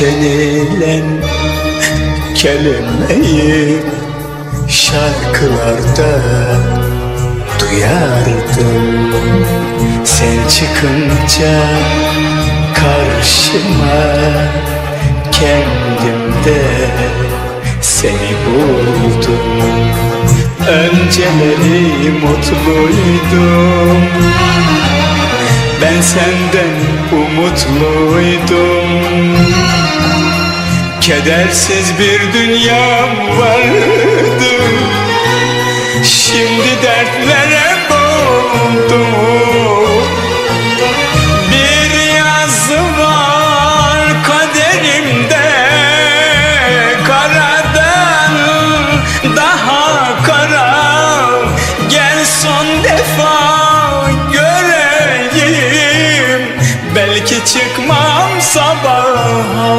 Denilen kelimeyi şarkılarda duyardım. Sen çıkınca karşıma kendimde seni buldum. Önceleri mutluydum. Ben senden umutluydum Kedersiz bir dünyam vardı. Şimdi dertlere boğuldum. Bir yazı var kaderimde. Karadan daha kara. Gel son defa göreyim. Belki çıkmam sabaha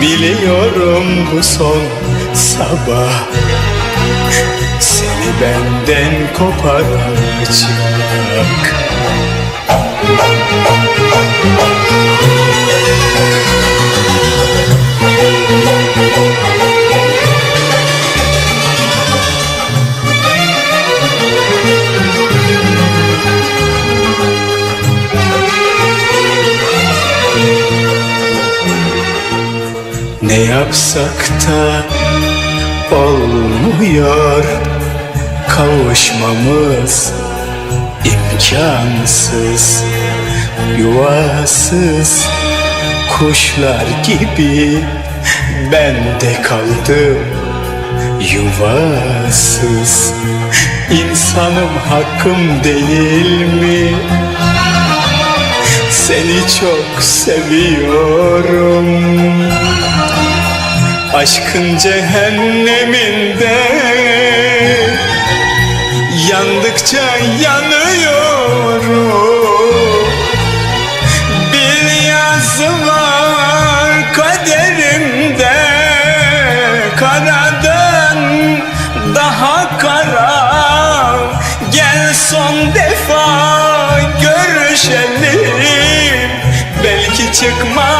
Biliyorum bu son sabah. Seni benden koparacak Yapsak da olmuyor. Kavuşmamız imkansız Yuvasız. Kuşlar gibi Ben de kaldım yuvasız. İnsanım hakkım değil mi? Seni çok seviyorum Aşkın cehenneminde. Yandıkça yanıyorum. Bir yazı var kaderimde. Karadan daha kara. Gel son defa görüşelim. Belki çıkmam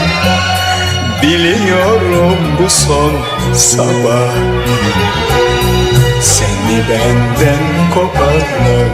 Biliyorum bu son sabah. Seni benden koparacak